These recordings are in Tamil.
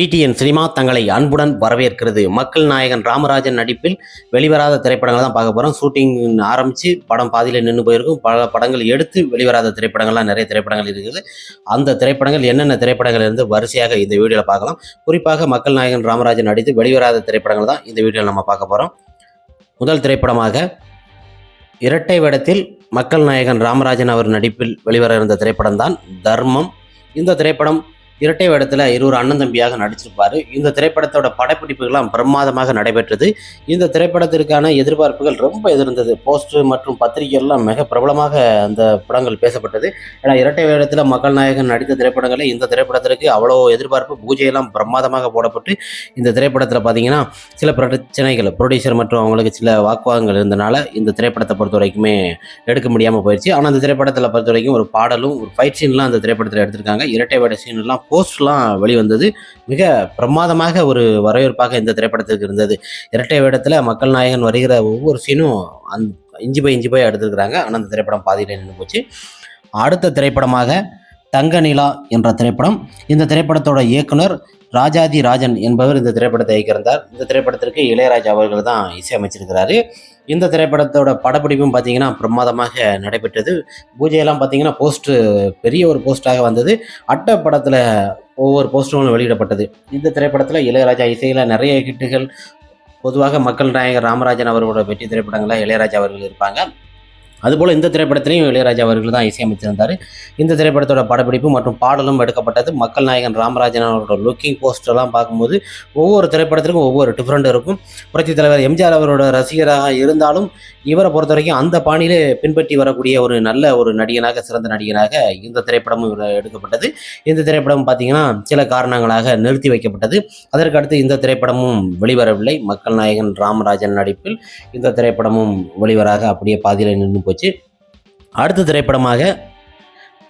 பிடிஎன் சினிமா தங்களை அன்புடன் வரவேற்கிறது. மக்கள் நாயகன் ராமராஜன் நடிப்பில் வெளிவராத திரைப்படங்களை தான் பார்க்க போகிறோம் ஷூட்டிங் ஆரம்பித்து படம் பாதியில் நின்று போயிருக்கும். பல படங்கள் எடுத்து வெளிவராத திரைப்படங்கள்லாம் நிறைய திரைப்படங்கள் இருக்குது. அந்த திரைப்படங்கள் என்னென்ன திரைப்படங்கள் இருந்து வரிசையாக இந்த வீடியோவில் பார்க்கலாம். குறிப்பாக மக்கள் நாயகன் ராமராஜன் நடித்து வெளிவராத திரைப்படங்கள் தான் இந்த வீடியோவில் நம்ம பார்க்க போகிறோம் முதல் திரைப்படமாக இரட்டை வேடத்தில் மக்கள் நாயகன் ராமராஜன் அவர் நடிப்பில் வெளிவர இருந்த திரைப்படம் தான் தர்மம். இந்த திரைப்படம் இரட்டை வேடத்தில் இருவர் அண்ணன் தம்பியாக நடிச்சிருப்பார். இந்த திரைப்படத்தோட படப்பிடிப்புகள்லாம் பிரமாதமாக நடைபெற்றது. இந்த திரைப்படத்திற்கான எதிர்பார்ப்புகள் ரொம்ப எதிர்ந்தது. போஸ்டர் மற்றும் பத்திரிகைகள்லாம் மிக பிரபலமாக அந்த படங்கள் பேசப்பட்டது. ஏன்னா இரட்டை வேடத்தில் மக்கள் நாயகன் நடித்த திரைப்படங்களை இந்த திரைப்படத்திற்கு அவ்வளோ எதிர்பார்ப்பு பூஜையெல்லாம் பிரமாதமாக போடப்பட்டு இந்த திரைப்படத்தில் பார்த்தீங்கன்னா சில பிரச்சனைகள் ப்ரொடியூசர் மற்றும் அவங்களுக்கு சில வாக்குவாதங்கள் இருந்தனால இந்த திரைப்படத்தை பொறுத்த வரைக்குமே எடுக்க முடியாமல் போயிடுச்சு ஆனால் அந்த திரைப்படத்தில் பொறுத்த வரைக்கும் ஒரு பாடலும் ஒரு ஃபைட் சீன்லாம் அந்த திரைப்படத்தில் எடுத்திருக்காங்க. இரட்டை வேட சீன்லாம் போஸ்ட்லாம் வெளிவந்தது. மிக பிரமாதமாக ஒரு வரவேற்பாக இந்த திரைப்படத்திற்கு இருந்தது. இரட்டை வேடத்தில் மக்கள் நாயகன் வருகிற ஒவ்வொரு சீனும் அந் இஞ்சி போய் இஞ்சி போய் எடுத்துருக்குறாங்க. ஆனால் அந்த திரைப்படம் பாதியில் நின்று போச்சு. அடுத்த திரைப்படமாக தங்க நிலா என்ற திரைப்படம். இந்த திரைப்படத்தோட இயக்குனர் ராஜாதி ராஜன் என்பவர் இந்த திரைப்படத்தை இயக்கியிருந்தார். இந்த திரைப்படத்திற்கு இளையராஜா அவர்கள் தான் இசையமைச்சிருக்கிறாரு. இந்த திரைப்படத்தோட படப்பிடிப்பும் பார்த்தீங்கன்னா பிரமாதமாக நடைபெற்றது. பூஜையெல்லாம் பார்த்தீங்கன்னா போஸ்ட்டு பெரிய ஒரு போஸ்டாக வந்தது. அட்டை படத்தில் ஒவ்வொரு போஸ்டரும் வெளியிடப்பட்டது. இந்த திரைப்படத்தில் இளையராஜா இசையில் நிறைய ஹிட்டுகள். பொதுவாக மக்கள் நாயகர் ராமராஜன் அவர்களோட வெற்றி திரைப்படங்களில் இளையராஜா அவர்கள் இருப்பாங்க. அதுபோல் இந்த திரைப்படத்திலையும் இளையராஜா அவர்கள் தான் இசையமைத்திருந்தார். இந்த திரைப்படத்தோட படப்பிடிப்பு மற்றும் பாடலும் எடுக்கப்பட்டது மக்கள் நாயகன் ராமராஜன் அவரோட லுக்கிங் போஸ்டர்லாம் பார்க்கும்போது ஒவ்வொரு திரைப்படத்திற்கும் ஒவ்வொரு டிஃப்ரெண்ட் இருக்கும். புரட்சித் தலைவர் எம்ஜிஆர் அவரோட ரசிகராக இருந்தாலும் இவரை பொறுத்த வரைக்கும் அந்த பாணியிலே பின்பற்றி வரக்கூடிய ஒரு நல்ல ஒரு நடிகனாக சிறந்த நடிகனாக இந்த திரைப்படமும் எடுக்கப்பட்டது. இந்த திரைப்படம் பார்த்தீங்கன்னா சில காரணங்களாக நிறுத்தி வைக்கப்பட்டது. அதற்கு அடுத்து இந்த திரைப்படமும் வெளிவரவில்லை. மக்கள் நாயகன் ராமராஜன் நடிப்பில் இந்த திரைப்படமும் வெளிவராக அப்படியே பாதியில் நின்று போச்சு. அடுத்த திரைப்படமாக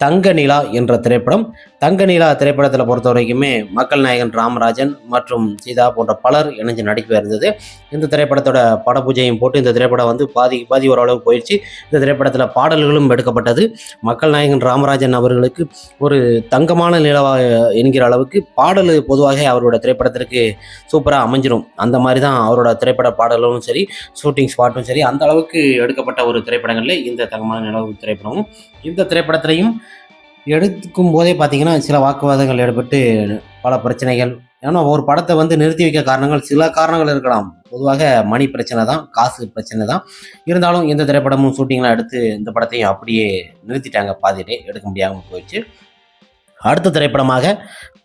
தங்க நிலா என்ற திரைப்படம். தங்க நிலா திரைப்படத்தில் பொறுத்த வரைக்குமே மக்கள் நாயகன் ராமராஜன் மற்றும் சீதா போன்ற பலர் இணைஞ்சு நடிக்க இருந்தது. இந்த திரைப்படத்தோட பட பூஜையும் போட்டு இந்த திரைப்படம் வந்து பாதி பாதி ஓரளவு போயிடுச்சு இந்த திரைப்படத்தில் பாடல்களும் எடுக்கப்பட்டது. மக்கள் நாயகன் ராமராஜன் அவர்களுக்கு ஒரு தங்கமான நிலவா என்கிற அளவுக்கு பாடல் பொதுவாக அவரோட திரைப்படத்திற்கு சூப்பராக அமைஞ்சிரும். அந்த மாதிரி தான் அவரோட திரைப்பட பாடலும் சரி ஷூட்டிங் ஸ்பாட்டும் சரி அந்த அளவுக்கு எடுக்கப்பட்ட ஒரு திரைப்படங்களில் இந்த தங்கமான நிலவு திரைப்படமும். இந்த திரைப்படத்திலையும் எடுக்கும் போதே பார்த்தீங்கன்னா சில வாக்குவாதங்கள் ஏற்பட்டு பல பிரச்சனைகள். ஏன்னா ஒரு படத்தை வந்து நிறுத்தி வைக்க காரணங்கள் சில காரணங்கள் இருக்கலாம். பொதுவாக மணி பிரச்சனை தான் காசு பிரச்சனை தான். இருந்தாலும் எந்த திரைப்படமும் ஷூட்டிங்லாம் எடுத்து இந்த படத்தையும் அப்படியே நிறுத்திட்டாங்க. பாதியிலே எடுக்க முடியாமல் போயிடுச்சு. அடுத்த திரைப்படமாக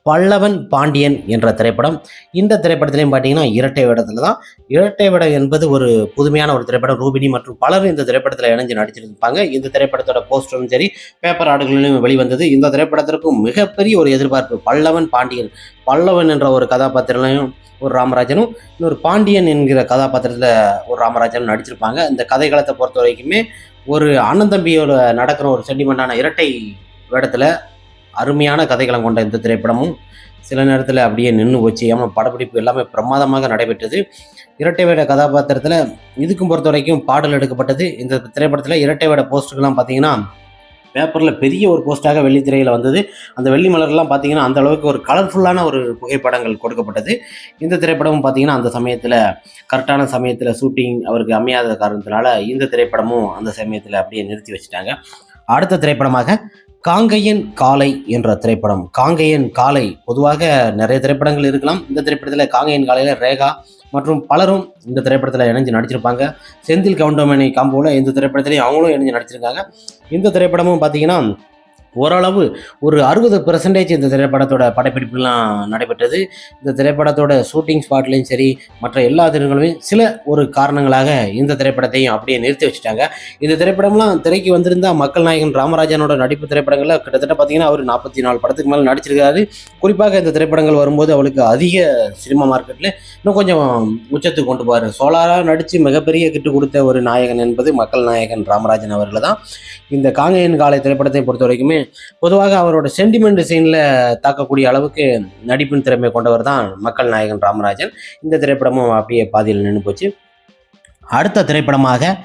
பல்லவன் பாண்டியன் என்ற திரைப்படம். இந்த திரைப்படத்திலையும் பார்த்தீங்கன்னா இரட்டை வேடத்தில் தான். இரட்டை வேடம் என்பது ஒரு புதுமையான ஒரு திரைப்படம். ரூபினி மற்றும் பலரும் இந்த திரைப்படத்தில் இணைஞ்சு நடிச்சிருப்பாங்க இந்த திரைப்படத்தோட போஸ்டரும் சரி பேப்பர் ஆடுகளிலும் வெளிவந்தது. இந்த திரைப்படத்திற்கும் மிகப்பெரிய ஒரு எதிர்பார்ப்பு பல்லவன் பாண்டியன். பல்லவன் என்ற ஒரு கதாபாத்திரத்திலையும் ஒரு ராமராஜனும் இன்னொரு பாண்டியன் என்கிற கதாபாத்திரத்தில் ஒரு ராமராஜனும் நடிச்சிருப்பாங்க. இந்த கதைகளத்தை பொறுத்த வரைக்குமே ஒரு அண்ணன் தம்பியோட நடக்கிற ஒரு சென்டிமெண்டான இரட்டை வேடத்தில் அருமையான கதைகளை கொண்ட இந்த திரைப்படமும் சில நேரத்தில் அப்படியே நின்று போச்சு. ஏமா படப்பிடிப்பு எல்லாமே பிரமாதமாக நடைபெற்றது. இரட்டை வேட கதாபாத்திரத்தில் இதுக்கும் பொறுத்த வரைக்கும் பாடல் எடுக்கப்பட்டது. இந்த திரைப்படத்தில் இரட்டை வேட போஸ்டர்லாம் பார்த்தீங்கன்னா பேப்பரில் பெரிய ஒரு போஸ்டாக வெள்ளித்திரையில் வந்தது. அந்த வெள்ளி மலர்லாம் பார்த்தீங்கன்னா அந்த அளவுக்கு ஒரு கலர்ஃபுல்லான ஒரு புகைப்படங்கள் கொடுக்கப்பட்டது. இந்த திரைப்படமும் பார்த்தீங்கன்னா அந்த சமயத்தில் கரெக்டான சமயத்தில் ஷூட்டிங் அவருக்கு அமையாத காரணத்தினால இந்த திரைப்படமும் அந்த சமயத்தில் அப்படியே நிறுத்தி வச்சுட்டாங்க. அடுத்த திரைப்படமாக காங்கையன் காலை என்ற திரைப்படம். காங்கையன் காலை பொதுவாக நிறைய திரைப்படங்கள் இருக்கலாம். இந்த திரைப்படத்தில் காங்கையன் காலையில் ரேகா மற்றும் பலரும் இந்த திரைப்படத்தில் இணைஞ்சு நடிச்சிருப்பாங்க. செந்தில் கவுண்டமணி காம்போவில் இந்த திரைப்படத்திலையும் அவங்களும் இணைஞ்சு நடிச்சிருக்காங்க. இந்த திரைப்படமும் பார்த்தீங்கன்னா ஓரளவு ஒரு அறுபது பெர்சன்டேஜ் இந்த திரைப்படத்தோட படப்பிடிப்புலாம் நடைபெற்றது. இந்த திரைப்படத்தோட ஷூட்டிங் ஸ்பாட்லேயும் சரி மற்ற எல்லா தினங்களுமே சில ஒரு காரணங்களாக இந்த திரைப்படத்தையும் அப்படியே நிறுத்தி வச்சுட்டாங்க. இந்த திரைப்படம்லாம் திரைக்கு வந்திருந்தா மக்கள் நாயகன் ராமராஜனோட நடிப்பு திரைப்படங்களில் கிட்டத்தட்ட பார்த்தீங்கன்னா அவர் நாற்பத்தி நாலு படத்துக்கு மேலே நடிச்சிருக்காரு. குறிப்பாக இந்த திரைப்படங்கள் வரும்போது அவளுக்கு அதிக சினிமா மார்க்கெட்டில் இன்னும் கொஞ்சம் உச்சத்துக்கு கொண்டு போவார் சோலாராக நடித்து மிகப்பெரிய கிட்டு கொடுத்த ஒரு நாயகன் என்பது மக்கள் நாயகன் ராமராஜன் அவர்கள் தான் இந்த காங்கையன் காலை திரைப்படத்தை பொறுத்த வரைக்குமே பொதுவாக அவரோட சென்டிமெண்ட் சீனில் தாக்கக்கூடிய அளவுக்கு நடிப்பின் திறமை கொண்டவர் தான் மக்கள் நாயகன் ராமராஜன். இந்த திரைப்படமும் அப்படியே பாதியில் நின்று போச்சு. அடுத்த திரைப்படமாக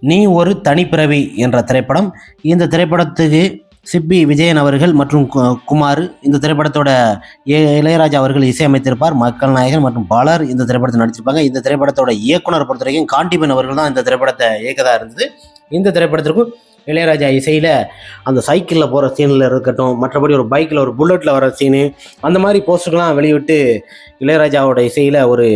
நீ ஒரு தனிப்பிறவி என்ற திரைப்படம். இந்த திரைப்படத்துக்கு சிப்பி விஜயன் அவர்கள் மற்றும் கு- குமார் இந்த திரைப்படத்தோட ஏ- இளையராஜா அவர்கள் இசையமைத்திருப்பார். மக்கள் நாயகன் மற்றும் பலர் இந்த திரைப்படத்தில் நடிச்சிருப்பாங்க. இந்த திரைப்படத்தோட இயக்குனர் பொறுத்த வரைக்கும் காண்டிபன் அவர்கள் தான் இந்த திரைப்படத்தை இயக்கதாக இருந்தது. இந்த திரைப்படத்திற்கும் இளையராஜா இசையில் அந்த சைக்கிளில் போகிற சீனில் இருக்கட்டும் மற்றபடி ஒரு பைக்கில் ஒரு புல்லட்டில் வர சீனு அந்த மாதிரி போஸ்டர்லாம் வெளியிட்டு இளையராஜாவோட இசையில் ஒரு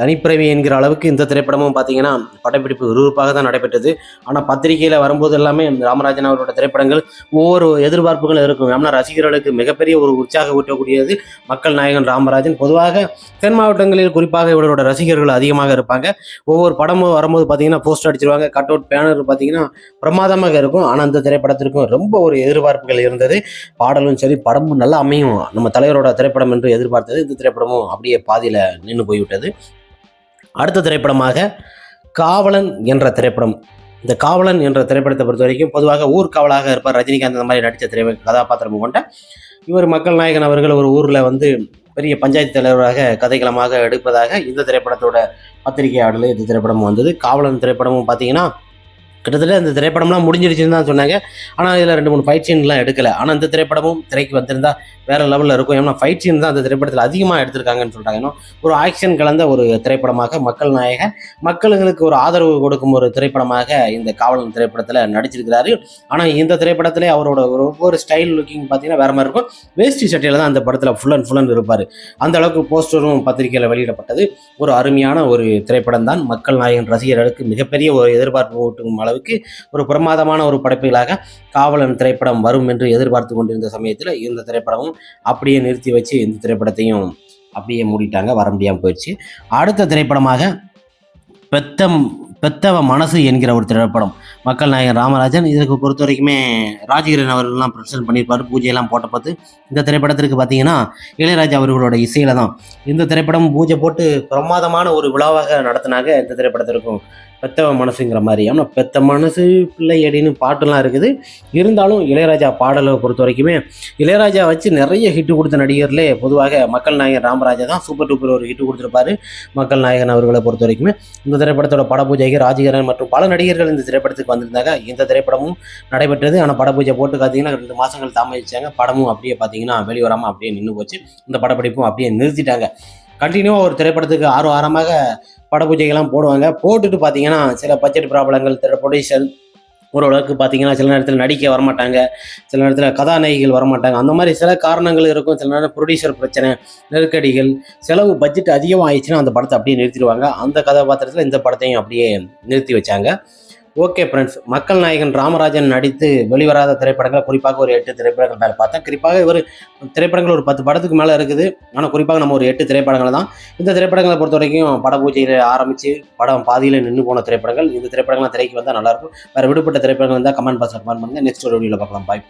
தனிப்பிறவி என்கிற அளவுக்கு இந்த திரைப்படமும் பார்த்தீங்கன்னா படப்பிடிப்பு விறுவிறுப்பாக தான் நடைபெற்றது. ஆனால் பத்திரிகையில் வரும்போது எல்லாமே ராமராஜன் அவரோட திரைப்படங்கள் ஒவ்வொரு எதிர்பார்ப்புகளும் இருக்கும். ஏன்னா ரசிகர்களுக்கு மிகப்பெரிய ஒரு உற்சாக ஊட்டக்கூடியது மக்கள் நாயகன் ராமராஜன். பொதுவாக தென் மாவட்டங்களில் குறிப்பாக இவரோட ரசிகர்கள் அதிகமாக இருப்பாங்க. ஒவ்வொரு படமும் வரும்போது பார்த்தீங்கன்னா போஸ்டர் அடிச்சிருவாங்க. கட் அவுட் பேனர் பார்த்தீங்கன்னா பிரமாதமாக இருக்கும். ஆனால் அந்த திரைப்படத்திற்கும் ரொம்ப ஒரு எதிர்பார்ப்புகள் இருந்தது. பாடலும் சரி படமும் நல்லா அமையும். நம்ம தலைவரோட திரைப்படம் என்று எதிர்பார்த்தது. இந்த திரைப்படமும் அப்படியே பாதியில் நின்று போய்விட்டது. அடுத்த திரைப்படமாக காவலன் என்ற திரைப்படம். இந்த காவலன் என்ற திரைப்படத்தை பொறுத்த வரைக்கும் பொதுவாக ஊர்காவலாக இருப்பார். ரஜினிகாந்த் அந்த மாதிரி நடித்த திரை கதாபாத்திரம் கொண்ட இவர் மக்கள் நாயகன் அவர்கள் ஒரு ஊரில் வந்து பெரிய பஞ்சாயத்து தலைவராக கதைக்களமாக எடுப்பதாக இந்த திரைப்படத்தோட பத்திரிகை இந்த திரைப்படம் வந்தது. காவலன் திரைப்படமும் பார்த்தீங்கன்னா கிட்டத்தட்ட இந்த திரைப்படம்லாம் முடிஞ்சிருச்சுன்னு தான் சொன்னாங்க. ஆனால் இதில் ரெண்டு மூணு ஃபைட் சீன்லாம் எடுக்கலை. ஆனால் இந்த திரைப்படமும் திரைக்கு வந்திருந்தா வேற லெவலில் இருக்கும். ஏன்னா ஃபைட் சீன் தான் அந்த திரைப்படத்தில் அதிகமாக எடுத்திருக்காங்கன்னு சொல்கிறாங்க ஏன்னா ஒரு ஆக்ஷன் கலந்த ஒரு திரைப்படமாக மக்கள் நாயகன் மக்களுங்களுக்கு ஒரு ஆதரவு கொடுக்கும் ஒரு திரைப்படமாக இந்த காவலன் திரைப்படத்தில் நடிச்சிருக்கிறாரு. ஆனால் இந்த திரைப்படத்திலே அவரோட ஒரு ஒவ்வொரு ஸ்டைல் லுக்கிங் பார்த்தீங்கன்னா வேற மாதிரி இருக்கும். வேஷ்டி சட்டையில் தான் அந்த படத்தில் ஃபுல் அண்ட் ஃபுல் அண்ட் இருப்பார். அந்த அளவுக்கு போஸ்டரும் பத்திரிகையில் வெளியிடப்பட்டது. ஒரு அருமையான ஒரு திரைப்படம் தான் மக்கள் நாயகன் ரசிகர்களுக்கு மிகப்பெரிய ஒரு எதிர்பார்ப்பு ஊட்டும் அளவுக்கு ஒரு பிரமாதமான ஒரு படைப்புகளாக காவலன் திரைப்படம் வரும் என்று எதிர்பார்த்து கொண்டிருந்த சமயத்தில் இந்த திரைப்படமும் அப்படியே நிறுத்தி வச்சு இந்த திரைப்படத்தையும் அப்படியே மூடிட்டாங்க. வர முடியாமல் போயிடுச்சு. அடுத்த திரைப்படமாக பெத்தம் பெத்தவ மனசு என்கிற ஒரு திரைப்படம். மக்கள் நாயகன் ராமராஜன் இதற்கு பொறுத்த வரைக்குமே ராஜகிரன் அவர்கள்லாம் ப்ரெசென்ட் பண்ணியிருப்பார். பூஜையெல்லாம் போட்ட பார்த்து இந்த திரைப்படத்திற்கு பார்த்தீங்கன்னா இளையராஜா அவர்களோட இசையில தான் இந்த திரைப்படம் பூஜை போட்டு பிரமாதமான ஒரு விழாவாக நடத்தினாங்க இந்த திரைப்படத்திற்கும். பெத்தவ மனசுங்கிற மாதிரி. ஆனால் பெத்த மனசு பிள்ளை அடின்னு பாட்டுலாம் இருக்குது. இருந்தாலும் இளையராஜா பாடலை பொறுத்த வரைக்குமே இளையராஜா வச்சு நிறைய ஹிட்டு கொடுத்த நடிகர்லே பொதுவாக மக்கள் நாயகன் ராமராஜா தான் சூப்பர் டூப்பர் ஒரு ஹிட்டு கொடுத்துருப்பாரு. மக்கள் நாயகன் அவர்களை பொறுத்த வரைக்குமே இந்த திரைப்படத்தோட படபூஜைக்கு ராஜகிரண் மற்றும் பல நடிகர்கள் இந்த திரைப்படத்துக்கு வந்திருந்தாங்க. இந்த திரைப்படமும் நடைபெற்றது. ஆனால் படபூஜை போட்டு பார்த்தீங்கன்னா ரெண்டு மாதங்கள் தாமதிச்சாங்க. படமும் அப்படியே பார்த்தீங்கன்னா வெளிவராமல் அப்படியே நின்று போச்சு. இந்த படப்பிடிப்பும் அப்படியே நிறுத்திட்டாங்க. கண்டினியூவாக ஒரு திரைப்படத்துக்கு ஆறு வாரமாக படபூஜைகள்லாம் போடுவாங்க. போட்டுட்டு பார்த்தீங்கன்னா சில பட்ஜெட் ப்ராப்ளங்கள் சில ப்ரொடியூசர் ஓரளவுக்கு பார்த்தீங்கன்னா சில நேரத்தில் நடிக்க வரமாட்டாங்க. சில நேரத்தில் கதாநாயகிகள் வரமாட்டாங்க. அந்த மாதிரி சில காரணங்கள் இருக்கும். சில நேரம் ப்ரொடியூசர் பிரச்சனை நெருக்கடிகள் செலவு பட்ஜெட் அதிகமாக ஆயிடுச்சுன்னா அந்த படத்தை அப்படியே நிறுத்திடுவாங்க. அந்த கதாபாத்திரத்தில் இந்த படத்தையும் அப்படியே நிறுத்தி வச்சாங்க. ஓகே ஃப்ரெண்ட்ஸ் மக்கள் நாயகன் ராமராஜன் நடித்து வெளிவராத திரைப்படங்கள் குறிப்பாக ஒரு எட்டு திரைப்படங்கள் மேலே பார்த்தேன். குறிப்பாக இவர் திரைப்படங்கள் ஒரு பத்து படத்துக்கு மேலே இருக்குது. ஆனால் குறிப்பாக நம்ம ஒரு எட்டு திரைப்படங்கள் தான் இந்த திரைப்படங்களை பொறுத்த வரைக்கும் பட பூஜையில் ஆரம்பித்து படம் பாதியில் நின்று போன திரைப்படங்கள். இந்த திரைப்படங்கள்லாம் திரைக்கு வந்தால் நல்லாயிருக்கும் வேறு விடுபட்ட திரைப்படங்கள் இருந்தால் கமெண்ட் பாக்ஸில் கமெண்ட் பண்ணுங்கள் நெக்ஸ்ட் ஒரு வீடியோவில் பார்க்கலாம். பாய்